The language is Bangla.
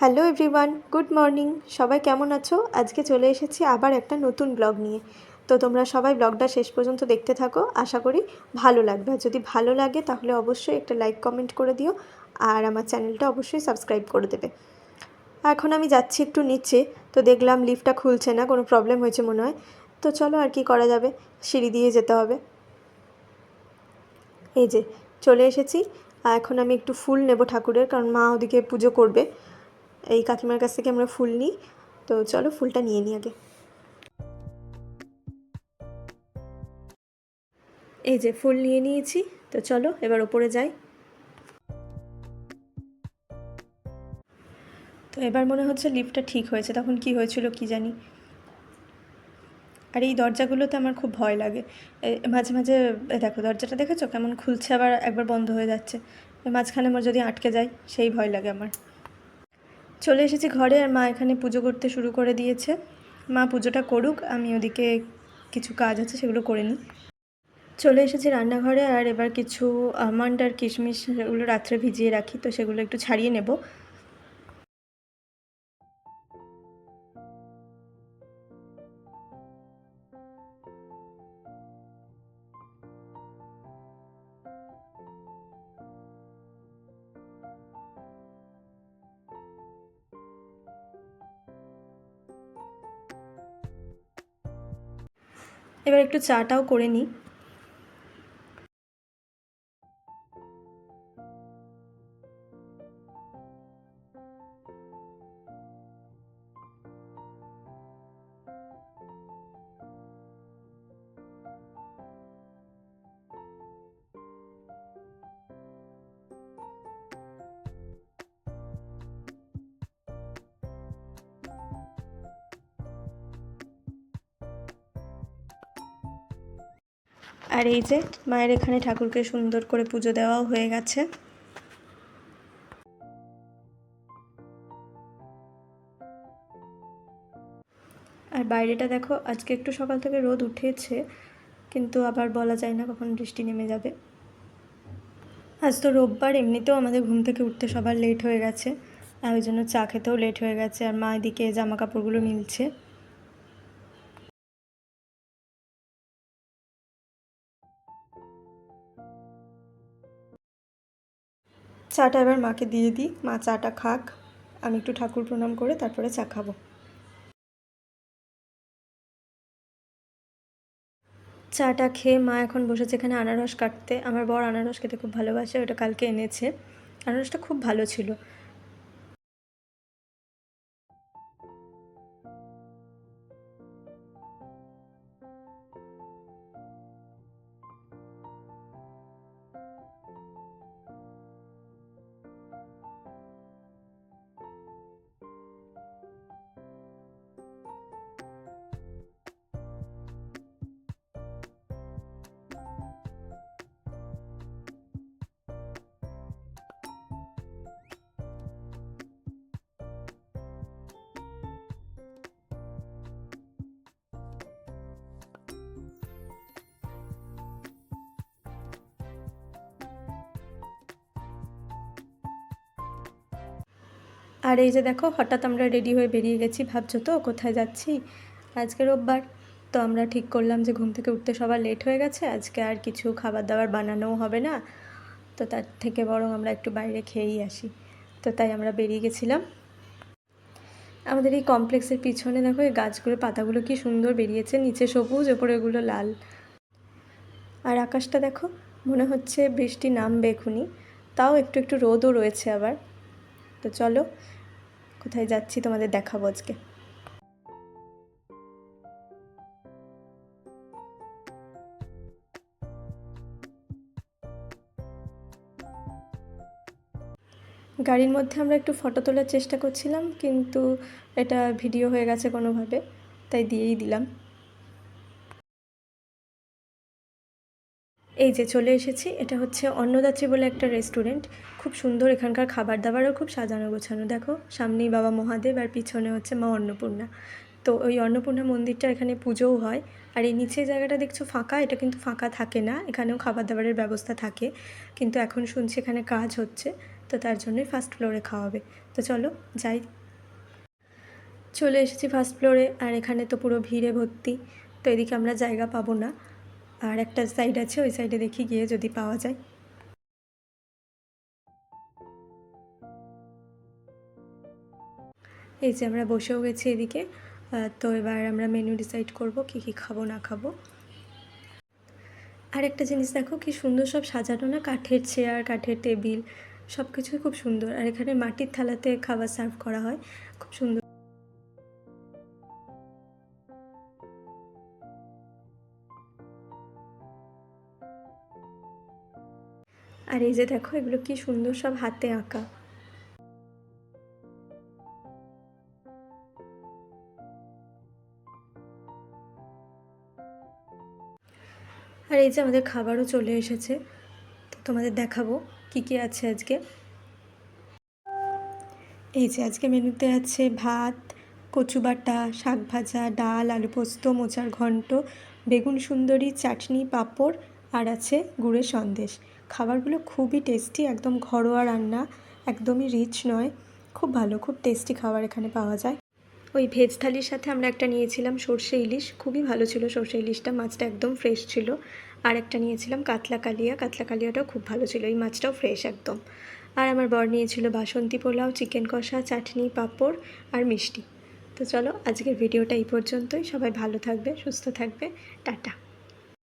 Hello everyone, good morning. সবাই কেমন আছো? আজকে চলে এসেছি আবার একটা নতুন ব্লগ নিয়ে। তো তোমরা সবাই ব্লগটা শেষ পর্যন্ত দেখতে থাকো, আশা করি ভালো লাগবে। আর যদি ভালো লাগে তাহলে অবশ্যই একটা লাইক, কমেন্ট করে দিও, আর আমার চ্যানেলটা অবশ্যই সাবস্ক্রাইব করে দেবে। এখন আমি যাচ্ছি একটু নিচে, তো দেখলাম লিফটটা খুলছে না, কোনো প্রবলেম হয়েছে মনে হয়। তো চলো আর কি করা যাবে, সিঁড়ি দিয়ে যেতে হবে। এই যে, চলে এসেছি। এখন আমি একটু ফুল নেব ঠাকুরের, কারণ মা ওদিকে পুজো করবে। এই কাকিমার কাছ থেকে আমরা ফুল নিই। তো চলো ফুলটা নিয়ে নিই আগে। এই যে ফুল নিয়ে নিয়েছি। তো চলো এবার ওপরে যাই। তো এবার মনে হচ্ছে লিফটটা ঠিক হয়েছে। তখন কি হয়েছিল কি জানি। আর এই দরজাগুলোতে আমার খুব ভয় লাগে। মাঝে মাঝে দেখো দরজাটা দেখেছ? কেমন খুলছে আবার একবার বন্ধ হয়ে যাচ্ছে। মাঝখানে আমার যদি আটকে যায়, সেই ভয় লাগে আমার। চলে এসেছি ঘরে আর মা এখানে পুজো করতে শুরু করে দিয়েছে। মা পুজোটা করুক, আমি ওদিকে কিছু কাজ আছে সেগুলো করে নিই। চলে এসেছি রান্নাঘরে আর এবার কিছু আমন্ড আর কিশমিশ সেগুলো রাত্রে ভিজিয়ে রাখি, তো সেগুলো একটু ছাড়িয়ে নেব। এবার একটু চাটাও করে নিই। আর এই যে মায়ের এখানে ঠাকুরকে সুন্দর করে পুজো দেওয়াও হয়ে গেছে। আর বাইরেটা দেখো, আজকে একটু সকাল থেকে রোদ উঠেছে, কিন্তু আবার বলা যায় না কখন বৃষ্টি নেমে যাবে। আজ তো রোববার, এমনিতেও আমাদের ঘুম থেকে উঠতে সবার লেট হয়ে গেছে, আর ওই জন্য চা খেতেও লেট হয়ে গেছে, আর মা এদিকে জামা কাপড়গুলো মিলছে। চাটা এবার মাকে দিয়ে দিই। মা চাটা খাক, আমি একটু ঠাকুর প্রণাম করে তারপরে চা খাব। চাটা খেয়ে মা এখন বসেছে এখানে আনারস কাটতে। আমার বর আনারস খেতে খুব ভালোবাসে, ওটা কালকে এনেছে। আনারসটা খুব ভালো ছিল। আর এই যে দেখো, হঠাৎ আমরা রেডি হয়ে বেরিয়ে গেছি। ভাবছ তো কোথায় যাচ্ছি? আজকে রোববার। তো আমরা ঠিক করলাম যে ঘুম থেকে উঠতে সবার লেট হয়ে গেছে। আজকে আর কিছু খাবার দাবার বানানোও হবে না। তো তার থেকে বরং আমরা একটু বাইরে খেয়েই আসি। তো তাই আমরা বেরিয়ে গেছিলাম। আমাদের এই কমপ্লেক্সের পিছনে দেখো, এই গাছগুলোর পাতাগুলো কি সুন্দর বেরিয়েছে। নিচে সবুজ, ওপরে এগুলো লাল। আর আকাশটা দেখো, মনে হচ্ছে বৃষ্টি নামবে এখুনি। তাও একটু একটু রোদও রয়েছে আবার। তো চলো কোথায় যাচ্ছি তোমাদের দেখাবো আজকে। গাড়ির মধ্যে আমরা একটু ফটো তোলার চেষ্টা করছিলাম, কিন্তু এটা ভিডিও হয়ে গেছে কোনোভাবে, তাই দিয়েই দিলাম। এই যে চলে এসেছি, এটা হচ্ছে অন্নদাত্রী বলে একটা রেস্টুরেন্ট খুব সুন্দর এখানকার খাবার দাবারও খুব সাজানো গোছানো। দেখো, সামনেই বাবা মহাদেব আর পিছনে হচ্ছে মা অন্নপূর্ণা। তো ওই অন্নপূর্ণা মন্দিরটা এখানে পুজোও হয়। আর এই নিচে জায়গাটা দেখছ ফাঁকা, এটা কিন্তু ফাঁকা থাকে না। এখানেও খাবার দাবারের ব্যবস্থা থাকে। কিন্তু এখন শুনছি এখানে কাজ হচ্ছে, তো তার জন্যই ফার্স্ট ফ্লোরে খাওয়াবে। তো চলো, যাই। চলে এসেছি ফার্স্ট ফ্লোরে আর এখানে তো পুরো ভিড়ে ভর্তি। তো এদিকে আমরা জায়গা পাবো না। আর একটা সাইড আছে, ওই সাইডে দেখি গিয়ে যদি পাওয়া যায়। এই যে আমরা বসেও গেছি এদিকে। তো এবার আমরা মেনু ডিসাইড করব কি কি খাব, না খাব। আর একটা জিনিস দেখো, কি সুন্দর সব সাজানো না? কাঠের চেয়ার কাঠের টেবিল সব কিছুই খুব সুন্দর। আর এখানে মাটির থালাতে খাবার সার্ভ করা হয়। খুব সুন্দর। আর এই যে দেখো, এগুলো কি সুন্দর সব হাতে আঁকা। আর এই যে আমাদের খাবারও চলে এসেছে। তো তোমাদের দেখাবো কি কি আছে আজকে। এই যে আজকে মেনুতে আছে ভাত, কচু বাটা, শাক ভাজা, ডাল, আলু পোস্ত, মোচার ঘন্ট, বেগুন সুন্দরী, চাটনি, পাঁপড়, আর আছে গুড়ের সন্দেশ। খাবারগুলো খুবই টেস্টি একদম ঘরোয়া রান্না, একদমই রিচ নয়। খুব ভালো, খুব টেস্টি খাবার এখানে পাওয়া যায়। ওই ভেজ থালির সাথে আমরা একটা নিয়েছিলাম সর্ষে ইলিশ, খুবই ভালো ছিল সর্ষে ইলিশটা, মাছটা একদম ফ্রেশ ছিল। আর একটা নিয়েছিলাম কাতলা কালিয়া, কাতলা কালিয়াটাও খুব ভালো ছিল, এই মাছটাও ফ্রেশ একদম। আর আমার বর নিয়েছিল বাসন্তী পোলাও চিকেন কষা, চাটনি, পাঁপড় আর মিষ্টি। তো চলো, আজকের ভিডিওটা এই পর্যন্তই। সবাই ভালো থাকবে, সুস্থ থাকবে। টাটা।